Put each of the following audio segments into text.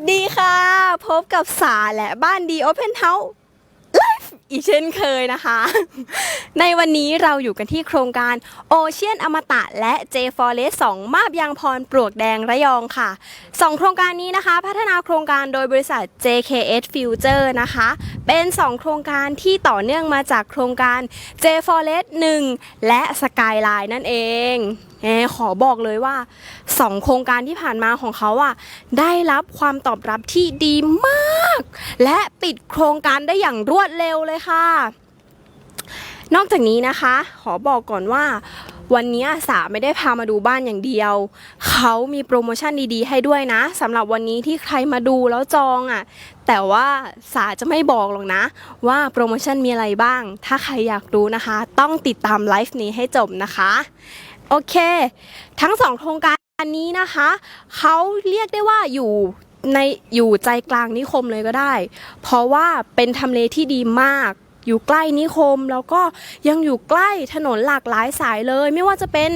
สดีค่ะ พบกับสาและบ้านดีโอเพนเฮาส์ อีกเช่นเคยนะคะ ในวันนี้เราอยู่กันที่โครงการโอเชียนอมตะและ J Forest 2 มาบยางพรปลวกแดงระยองค่ะ 2 โครงการนี้นะคะ พัฒนาโครงการโดยบริษัท JKS Future นะคะ เป็น 2 โครงการที่ต่อเนื่องมาจากโครงการ J Forest 1 และ Skyline นั่นเองแหมขอบอกเลยว่า 2 โครงการที่ผ่านมาของเขาอะได้รับความตอบรับที่ดีมาก และปิดโครงการได้อย่างรวดเร็วเลยค่ะ นอกจากนี้นะคะ ขอบอกก่อนว่า วันนี้สาไม่ได้พามาดูบ้านอย่างเดียว เขามีโปรโมชั่นดีๆ ให้ด้วยนะสำหรับวันนี้ที่ใครมาดูแล้วจองอะ่ะ แต่ว่าสาจะไม่บอกหรอกนะ ว่าโปรโมชั่นมีอะไรบ้าง ถ้าใครอยากรู้นะคะ ต้องติดตามไลฟ์นี้ให้จบนะคะ โอเค ทั้งสองโครงการอันนี้นะคะ เขาเรียกได้ว่าอยู่ ในอยู่ใจกลางนิคมเลยก็ได้ เพราะว่าเป็นทำเลที่ดีมาก อยู่ใกล้นิคมแล้วก็ยังอยู่ใกล้ถนนหลากหลายสายเลย ไม่ว่าจะเป็น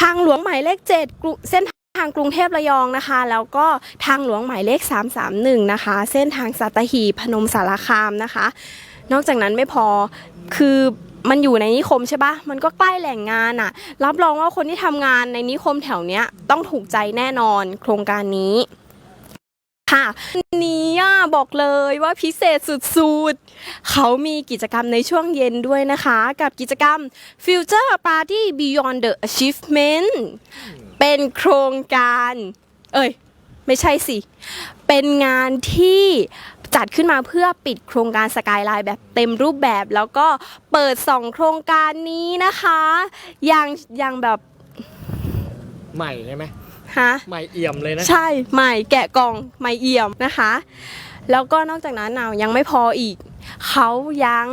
ทางหลวงหมายเลข7กรุเส้นทางกรุงเทพระยองนะคะ แล้วก็ทางหลวงหมายเลข 331 นะคะ เส้นทางสัตหีบพนมสารคามนะคะ นอกจากนั้นไม่พอคือมันอยู่ในนิคมใช่ปะมันก็ใกล้แหล่งงานอะรับรองว่าคนที่ทำงานในนิคมแถวเนี้ยต้องถูกใจแน่นอนโครงการนี้ ค่ะวันนี้อะบอกเลยว่าพิเศษสุดๆ เขามีกิจกรรมในช่วงเย็นด้วยนะคะ กับกิจกรรม Future Party Beyond the Achievement เป็นโครงการ เอ้ย ไม่ใช่สิ เป็นงานที่จัดขึ้นมาเพื่อปิดโครงการสกายไลน์แบบเต็มรูปแบบ แล้วก็เปิดสองโครงการนี้นะคะ อย่างอย่างแบบใหม่ใช่ไหม ฮะใหม่เอี่ยมเลยนะ ใช่ใหม่แกะกล่องใหม่เอี่ยมนะคะ แล้วก็นอกจากนั้นเอายังไม่พออีก เขายัง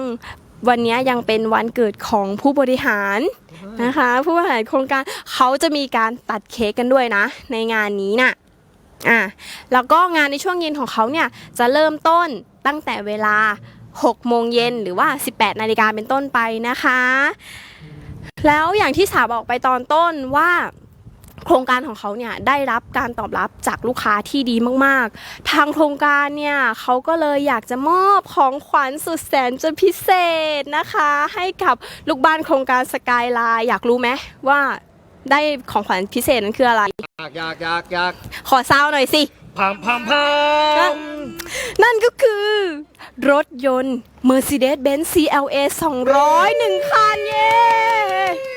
วันนี้ยังเป็นวันเกิดของผู้บริหารนะคะ ผู้บริหารโครงการเขาจะมีการตัดเค้กกันด้วยนะ ในงานนี้น่ะอะแล้วก็งานในช่วงเย็นของเขาเนี่ยจะเริ่มต้นตั้งแต่เวลา 6 โมงเย็นหรือว่า 18 นาฬิกาเป็นต้นไปนะคะ แล้วอย่างที่สาบอกไปตอนต้นว่า โครงการของเขาเนี่ยได้รับการตอบรับจากลูกค้าที่ดีมากๆ ทางโครงการเนี่ยเขาก็เลยอยากจะมอบของขวัญสุดแสนจะพิเศษนะคะ ให้กับลูกบ้านโครงการสกายไลน์อยากรู้ไหมว่าได้ของขวัญพิเศษนั้นคืออะไร อยากอยากอยากอยากขอซาวหน่อยสิพัมพัมพัมนั่นก็คือ รถยนต์ Mercedes-Benz CLA 201คันเย้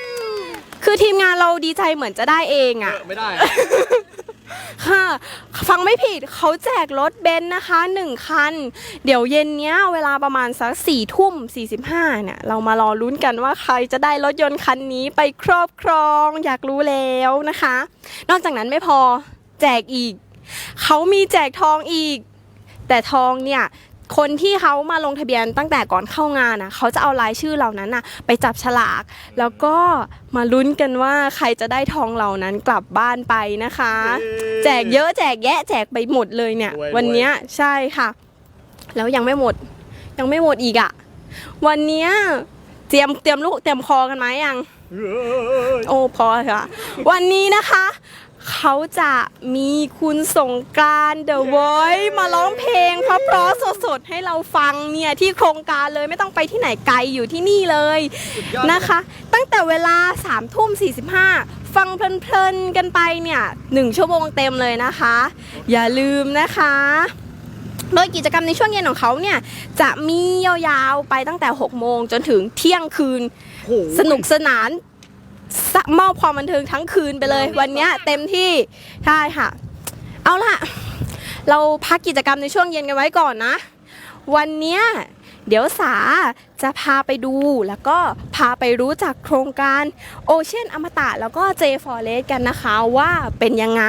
คือทีมงานเราดีใจเหมือนจะได้เองอะ ไม่ได้ค่ะ ฟังไม่ผิดเขาแจกรถเบนซ์นะคะ1คัน เดี๋ยวเย็นเนี้ยเวลาประมาณสักสี่ทุ่ม45เนี่ยเรามารอลุ้นกันว่าใครจะได้รถยนต์คันนี้ไปครอบครองอยากรู้แล้วนะคะ นอกจากนั้นไม่พอแจกอีก เขามีแจกทองอีก แต่ทองเนี่ย คนที่เขามาลงทะเบียนตั้งแต่ก่อนเข้างานอะเขาจะเอารายชื่อเหล่านั้นน่ะไปจับฉลาก แล้วก็มาลุ้นกันว่าใครจะได้ทองเหล่านั้นกลับบ้านไปนะคะ แจกเยอะแจกแยะแจกไปหมดเลยเนี่ย รวยวันเนี้ยใช่ค่ะ แล้วยังไม่หมด ยังไม่หมดอีกอะ่ะวันเนี้ยเตรียมเตรียมลูกเตรียมคอกันไหมยังเอ้ยโอ้พอค่ะ วันนี้นะคะ เขาจะมีคุณสงกรานต์เดอะวอยมาร้องเพลงเพราะๆสดๆให้เราฟังเนี่ยที่โครงการเลยไม่ต้องไปที่ไหนไกลอยู่ที่นี่เลยสุดยอดนะคะ ตั้งแต่เวลา3ามทุ่ม45 ฟังเพลินๆกันไปเนี่ยหนึ่งชั่วโมงเต็มเลยนะคะ อย่าลืมนะคะโดยกิจกรรมในช่วงเย็นของเขาเนี่ยจะมียาวๆไปตั้งแต่ 6 โมงจนถึงเที่ยงคืนโอ้โหสนุกสนานสะ มอบความบันเทิงทั้งคืนไปเลย วันเนี้ยเต็มที่ใช่ค่ะ เอาล่ะ เราพักกิจกรรมในช่วงเย็นกันไว้ก่อนนะ วันเนี้ยเดี๋ยวสาจะพาไปดูแล้วก็พาไปรู้จักโครงการโอเชียนอมตะแล้วก็ J Forest กันนะคะว่าเป็นยังไง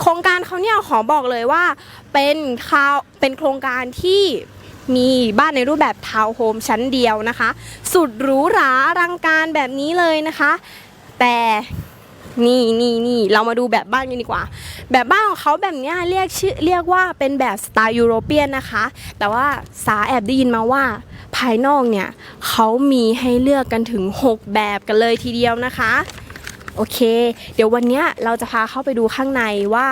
โครงการเขาเนี่ยขอบอกเลยว่าเป็นคาวเป็นโครงการที่ มีบ้านในรูปแบบทาวน์โฮมชั้นเดียวนะคะ สุดหรูหราอลังการแบบนี้เลยนะคะ แต่นี่นี่นี่เรามาดูแบบบ้านกันดีกว่า แบบบ้านของเขาแบบนี้เรียกชื่อเรียกว่าเป็นแบบสไตล์ยุโรเปียนนะคะ แต่ว่าสาแอบได้ยินมาว่าภายนอกเนี่ยเขามีให้เลือกกันถึง 6 แบบกันเลยทีเดียวนะคะ โอเค เดี๋ยววันเนี้ยเราจะพาเข้าไปดูข้างในว่า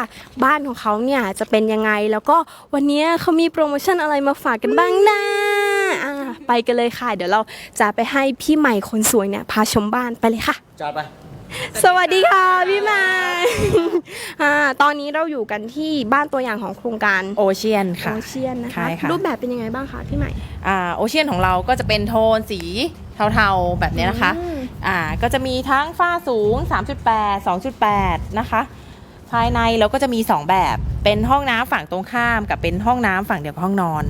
บ้านของเขาเนี่ยจะเป็นยังไง แล้วก็วันเนี้ยเขามีโปรโมชั่นอะไรมาฝากกันบ้างนะอ่าไปกันเลยค่ะ เดี๋ยวเราจะไปให้พี่ใหม่คนสวยเนี่ยพาชมบ้านไปเลยค่ะจัดไปสวัสดีค่ะพี่ใหม่อ่าตอนนี้เราอยู่กันที่บ้านตัวอย่างของโครงการโอเชียนค่ะโอเชียนนะคะใช่ค่ะรูปแบบเป็นยังไงบ้างคะพี่ใหม่อ่าโอเชียนของเราก็จะเป็นโทนสีเทาๆแบบเนี้ยนะคะ อืมอ่าก็จะมีทั้งฝ้าสูง 3.8 2.8 นะคะ ภายในเราก็จะมี 2 แบบเป็นห้องน้ำฝั่งตรงข้ามกับเป็นห้องน้ำฝั่งเดียวกับห้องนอน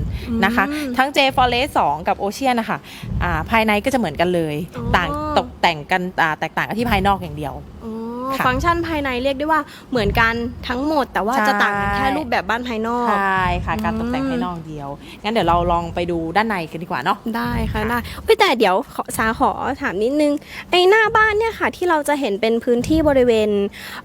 นะคะอืมทั้ง J Forest 2 กับ Ocean นะคะอ่าภายในก็จะเหมือนกันเลยอ๋อต่างตกแต่งกันอ่าแตกต่างกันที่ภายนอกอย่างเดียว อ๋อ ค่ะฟังก์ชันภายในเรียกได้ว่าเหมือนกันทั้งหมด แต่ว่าใช่จะต่างกันแค่รูปแบบบ้านภายนอก ใช่ค่ะ การอืมตกแต่งภายนอกเดียว งั้นเดี๋ยวเราลองไปดูด้านในกันดีกว่าเนาะ ได้ค่ะได้เฮ้ยแต่เดี๋ยวขอสาขอถามนิดนึง ไอ้หน้าบ้านเนี่ยค่ะ ที่เราจะเห็นเป็นพื้นที่บริเวณ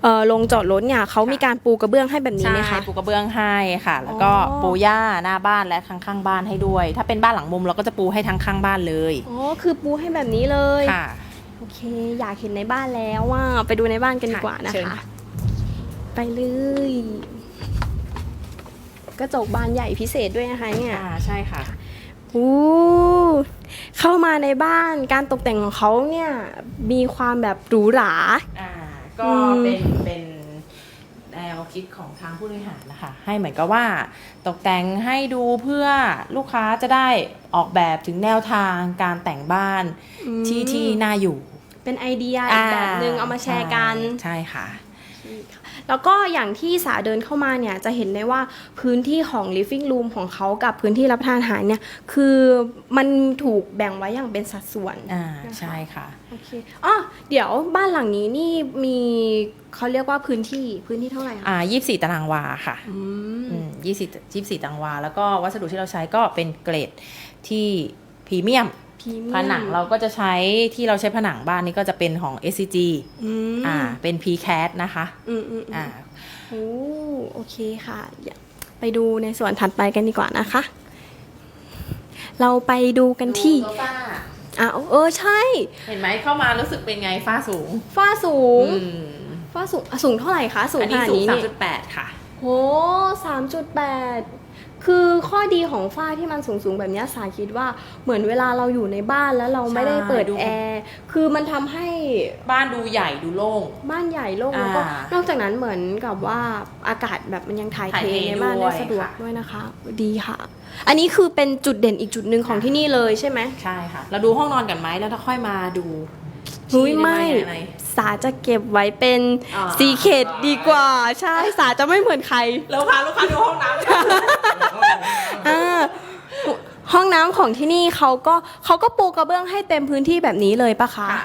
เอ่อลงจอดรถเนี่ยเขามีการปูกระเบื้องให้แบบนี้ใช่ไหมคะปูกระเบื้องให้ค่ะ แล้วก็อ๋อปูหญ้าหน้าบ้านและข้างๆบ้านให้ด้วย ถ้าเป็นบ้านหลังมุมเราก็จะปูให้ทั้งข้างบ้านเลย อ๋อ คือปูให้แบบนี้เลย ค่ะ โอเค อยากเห็นในบ้านแล้วว่าไปดูในบ้านกันดีกว่านะเชิญคะค่ะไปเลย กระจกบานใหญ่พิเศษด้วยนะคะเนี่ยอ่าใช่ค่ะอู้เข้ามาในบ้านการตกแต่งของเขาเนี่ยมีความแบบหรูหรา อ่า ก็อืมเป็นเป็นแนว คิดของทางผู้บริหารนะคะ ให้เหมือนกับว่า ตกแต่งให้ดูเพื่อลูกค้าจะได้ออกแบบถึงแนวทางการแต่งบ้านที่ที่น่าอยู่ เป็นไอเดียอีกแบบหนึ่งเอามาแชร์กัน ใช่ค่ะ แล้วก็อย่างที่สาเดินเข้ามาเนี่ยจะเห็นได้ว่าพื้นที่ของ living room ของเขากับพื้นที่รับประทานอาหารเนี่ยคือมันถูกแบ่งไว้อย่างเป็นสัดส่วนอ่าใช่ค่ะโอเคอ๋อเดี๋ยวบ้านหลังนี้นี่มีเขาเรียกว่าพื้นที่พื้นที่เท่าไหร่คะอ่ายี่สี่ตารางวาค่ะอืมยี่สิบยี่สี่ตารางวา แล้วก็วัสดุที่เราใช้ก็เป็นเกรดที่พรีเมียมพรีเมียม ผนังเราก็จะใช้ที่เราใช้ผนังบ้านนี้ก็จะเป็นของ SCG อืมอ่า เป็น PCAT นะคะอืมอืมอืมอ่าโอ้โอเคค่ะอย่าไปดูในส่วนถัดไปกันดีกว่านะคะ เราไปดูกันที่ดูโซฟาอะเออใช่ เห็นไหมเข้ามารู้สึกเป็นไงฝ้าสูง ฝ้าสูงอืมฝ้าสูงอะสูงเท่าไหร่คะ สูงอันขนี้นาดสูงนี้สามนี่จุดแปดค่ะโหสามจุดแปด คือข้อดีของฝ้าที่มันสูงๆแบบเนี้ยสาคิดว่าเหมือนเวลาเราอยู่ในบ้านแล้วเราไม่ได้เปิดใช่ดูแอร์คือมันทำให้บ้านดูใหญ่ดูโล่ง บ้านใหญ่โล่งแล้วก็อ่านอกจากนั้นเหมือนกับว่าอากาศแบบมันยังถ่ายถ่ายเทเทในบ้านด้ได้วยสะดวกค่ะ ด้วยนะคะ ดีค่ะ อันนี้คือเป็นจุดเด่นอีกจุดหนึ่งของที่นี่เลยใช่ไหม ใช่ค่ะ เราดูห้องนอนกันไหมแล้วถ้าค่อยมาดูหุยที่ไม่ด้หน สาจะเก็บไว้เป็นอ่า ซีเคดดีกว่า ใช่สาจะไม่เหมือนใครเราพาลูกค้าดูห้องน้ำอ่าห้องน้ำของที่นี่เขาก็เขาก็ปูกระเบื้องให้เต็มพื้นที่แบบนี้เลยปะคะค่ะ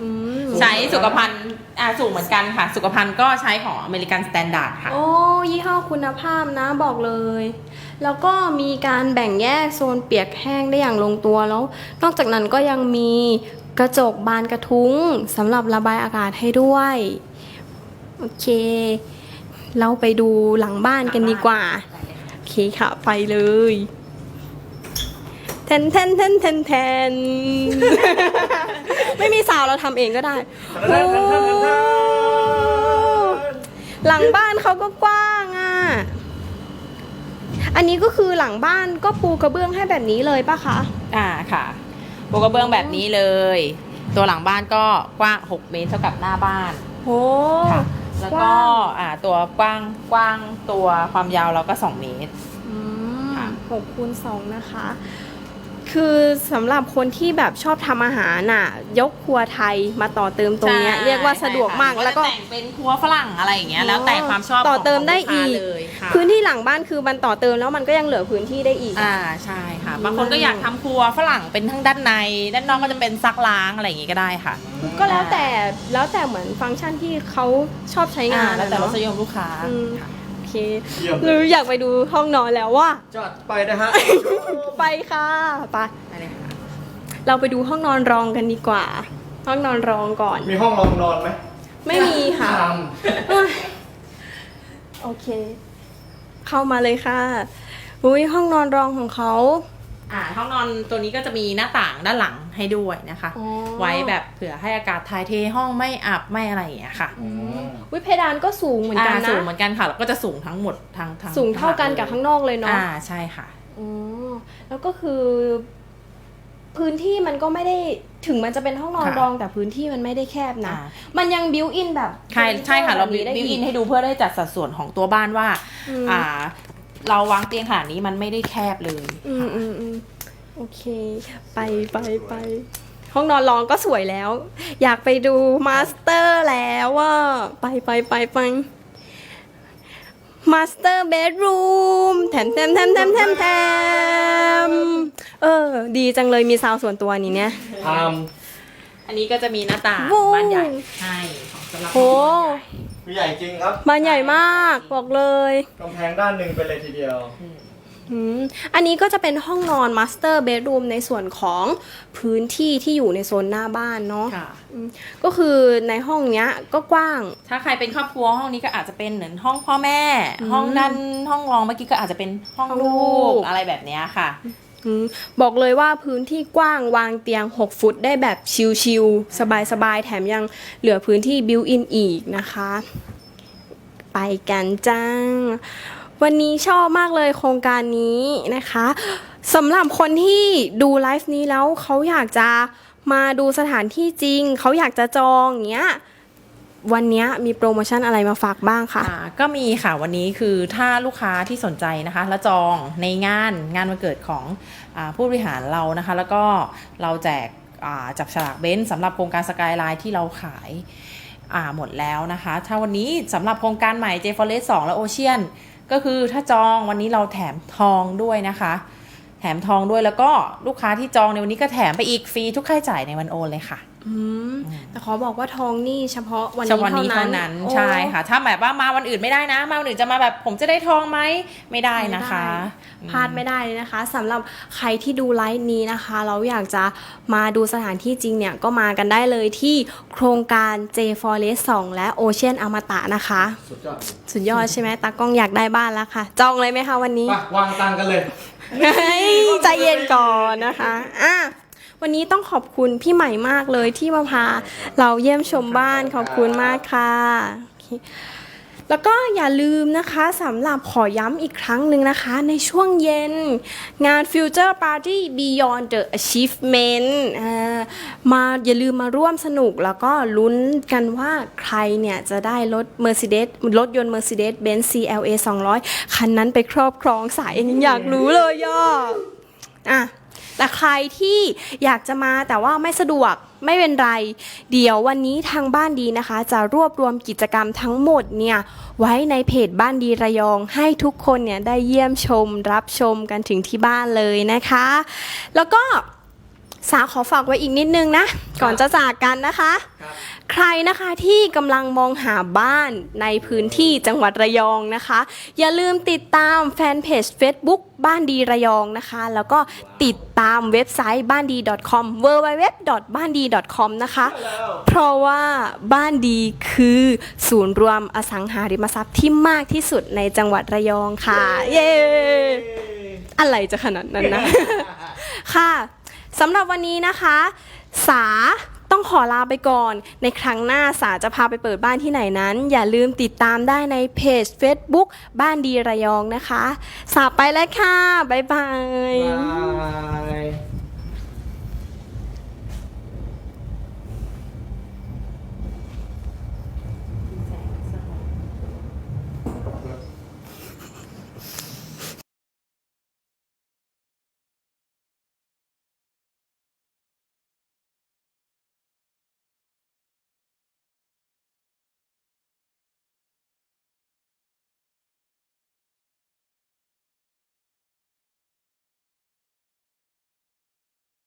อืมใช้สุขภัณฑ์อ่าสูงเหมือนกันค่ะ สุขภัณฑ์ก็ใช้ของอเมริกันสแตนดาร์ดค่ะ โอ้ยี่ห้อคุณภาพนะบอกเลย แล้วก็มีการแบ่งแยกโซนเปียกแห้งได้อย่างลงตัวแล้ว นอกจากนั้นก็ยังมี กระจกบานกระทุ้งสำหรับระบายอากาศให้ด้วย โอเค เราไปดูหลังบ้านกันดีกว่า โอเคค่ะ ไปเลยแทนแทนแทนแทนแทน ไม่มีสาวเราทำเองก็ได้โอ้หลังบ้านเขาก็กว้างอะ อันนี้ก็คือหลังบ้านก็ปูกระเบื้องให้แบบนี้เลยปะคะ อ่าค่ะ ปูกระเบื้องแบบนี้เลย ตัวหลังบ้านก็กว้าง 6 เมตรเท่ากับหน้าบ้านโห ค่ะ แล้วกก็ว้าง อ่าตัวกว้างกว้างตัวความยาวเราก็ 2 เมตร อืมค่ะ หกคูณสองนะคะ คือสำหรับคนที่แบบชอบทำอาหารน่ะ ยกครัวไทยมาต่อเติมตรงเนี้ย ใช่เรียกว่าสะดวกมากใช่ค่ะแล้วก็จะแต่งเป็นครัวฝรั่งอะไรอย่างเงี้ยอ๋อแล้วแต่ความชอบต่อเติมของได้ลูค้าอีกเลยค่ะพื้นที่หลังบ้านคือมันต่อเติมแล้วมันก็ยังเหลือพื้นที่ได้อีก อ่าใช่ค่ะบางคนก็อยากทำครัวฝรั่งเป็นทั้งด้านในด้านนอกก็จะเป็นซักล้างอะไรอย่างงี้ก็ได้ค่ะก็แล้วแต่แล้วแต่เหมือนฟังก์ชันที่เขาชอบใช้งานแล้วแต่รอะสเนาะนิยมลูกค้าอืมค่ะโอ เคเยี่ยมหรืออยากไปดูห้องนอนแล้วว่า จัดไปนะฮะ ไปค่ะไปได้เลยค่ะเราไปดูห้องนอนรองกันดีกว่า ห้องนอนรองก่อน มีห้องรองนอนไหมไม่มีค่ะ ทโอเค เข้ามาเลยค่ะอุ้ยห้องนอนรองของเขา อ่าห้องนอนตัวนี้ก็จะมีหน้าต่างด้านหลังให้ด้วยนะคะอ๋อไว้แบบเผื่อให้อากาศถ่ายเทห้องไม่อับไม่อะไรอย่างเงี้ยค่ะอืมวิเพดานก็สูงเหมือนกันอ่านะสูงเหมือนกันค่ะแล้วก็จะสูงทั้งหมดทั้งทั้งสูงเท่ากันกับข้างนอกเลยเนาะอ่าใช่ค่ะอ๋อแล้วก็คือ พื้นที่มันก็ไม่ได้ถึงมันจะเป็นห้องนอนค่ะรองแต่พื้นที่มันไม่ได้แคบนะอ่ามันยังบิวอินแบบใช่ใช่ค่ะเราบิแบบวได้อินกให้ดูเพื่อได้จัดสัดส่วนของตัวบ้านว่าอืมอ่า เราวางเตียงขนาดนี้มันไม่ได้แคบเลยอืมอืมอืมโอเค ไปไปไปห้องนอนรองก็สวยแล้ว อยากไปดูมาสเตอร์แล้วว่า ไปไปไปไปมาสเตอร์เบดรูมแถมแถมแถมแถมแถมแถมเออ ดีจังเลยมีซาวส่วนตัวนี้เนี่ยพามอันนี้ก็จะมีหน้าต่างวู้บ้านใหญ่ ให้ของสำหรับโห บ้านใหญ่ ใหญ่จริงครับบานใหญ่มากบอกเลยกำแพงด้านหนึ่งไปเลยทีเดียว อืมอันนี้ก็จะเป็นห้องนอนมาสเตอร์เบดรูมในส่วนของพื้นที่ที่อยู่ในโซนหน้าบ้านเนาะค่ะอืมก็คือในห้องเนี้ยก็กว้าง ถ้าใครเป็นครอบครัวห้องนี้ก็อาจจะเป็นเหมือนห้องพ่อแม่ อืมห้องนั้นห้องรองเมื่อกี้ก็อาจจะเป็นห้องห้องลูลูก กอะไรแบบเนี้ยค่ะอืม บอกเลยว่าพื้นที่กว้างวางเตียง 6 ฟุตได้แบบชิลๆสบายๆ แถมยังเหลือพื้นที่บิวอินอีกนะคะ ไปกันจังวันนี้ชอบมากเลยโครงการนี้นะคะสำหรับคนที่ดูไลฟ์นี้แล้วเขาอยากจะมาดูสถานที่จริง เขาอยากจะจองอย่างเงี้ย วันนี้มีโปรโมชั่นอะไรมาฝากบ้างคะอ่าก็มีค่ะวันนี้คือถ้าลูกค้าที่สนใจนะคะ แล้วจองในงานงานวันเกิดของอผู้บริหารเรานะคะ แล้วก็เราแจกจับฉลากเบนซ์สำหรับโครงการสกายไลน์ที่เราขายาหมดแล้วนะคะ ถ้าวันนี้สำหรับโครงการใหม่ J Forest 2 และโอเชียนก็คือถ้าจองวันนี้เราแถมทองด้วยนะคะ แถมทองด้วยแล้วก็ลูกค้าที่จองในวันนี้ก็แถมไปอีกฟรีทุกค่าใช้จ่ายในวันโอนเลยค่ะ แต่ขอบอกว่าทองนี่เฉพาะวันเฉนี้พาะนี้เท่าเท่านั้นั้นนโอ้ใช่ค่ะ ถ้าแบบว่ามาวันอื่นไม่ได้นะ มาวันอื่นจะมาแบบผมจะได้ทองไหมไม่ได้นะคะพลาดไม่ได้เลยนะคะสำหรับใครที่ดูไลฟ์นี้นะคะ เราอยากจะมาดูสถานที่จริงเนี่ยก็มากันได้เลยที่โครงการ J Forest 2 และ Ocean อมตะนะคะ สุดยอดสุดยอดใช่ไหมตากล้องอยากได้บ้านแล้วค่ะ จองเลยไหมคะวันนี้มาวางตังค์กันเลยเฮ้ยใจเย็นก่อนนะคะอะ วันนี้ต้องขอบคุณพี่ใหม่มากเลยที่มาพาเราเยี่ยมชมบ้านขอบคุณมากค่ะ แล้วก็อย่าลืมนะคะสำหรับขอย้ำอีกครั้งหนึ่งนะคะ ในช่วงเย็นงาน Future Party Beyond the Achievement มาอย่าลืมมาร่วมสนุกแล้วก็ลุ้นกันว่าใครเนี่ยจะได้รถ Mercedes รถยนต์ Mercedes-Benz CLA 200 คันนั้นไปครอบครองสายยังอยากรู้เลยย่ออะ แต่ใครที่อยากจะมาแต่ว่าไม่สะดวกไม่เป็นไร เดี๋ยววันนี้ทางบ้านดีนะคะ จะรวบรวมกิจกรรมทั้งหมดเนี่ยไว้ในเพจบ้านดีระยอง ให้ทุกคนเนี่ยได้เยี่ยมชม รับชมกันถึงที่บ้านเลยนะคะ แล้วก็ สาขอฝากไว้อีกนิดนึงนะ ก่อนจะจากกันนะคะครับใครนะคะที่กำลังมองหาบ้านในพื้นที่จังหวัดระยองนะคะ อย่าลืมติดตามแฟนเพจ Facebook บ้านดีระยองนะคะ แล้วก็ติดตามเว็บไซต์บ้านดี .com w w w บ้านดี .com นะคะ เพราะว่าบ้านดีคือศูนย์รวมอสังหาริมทรัพย์ที่มากที่สุดในจังหวัดระยองค่ะ เย้อะไรจะขนาดนั้นนะ ค่ะ สำหรับวันนี้นะคะ สาต้องขอลาไปก่อน ในครั้งหน้าสาจะพาไปเปิดบ้านที่ไหนนั้น อย่าลืมติดตามได้ในเพจ Facebook บ้านดีระยองนะคะ สาไปแล้วค่ะ บ๊ายบายบ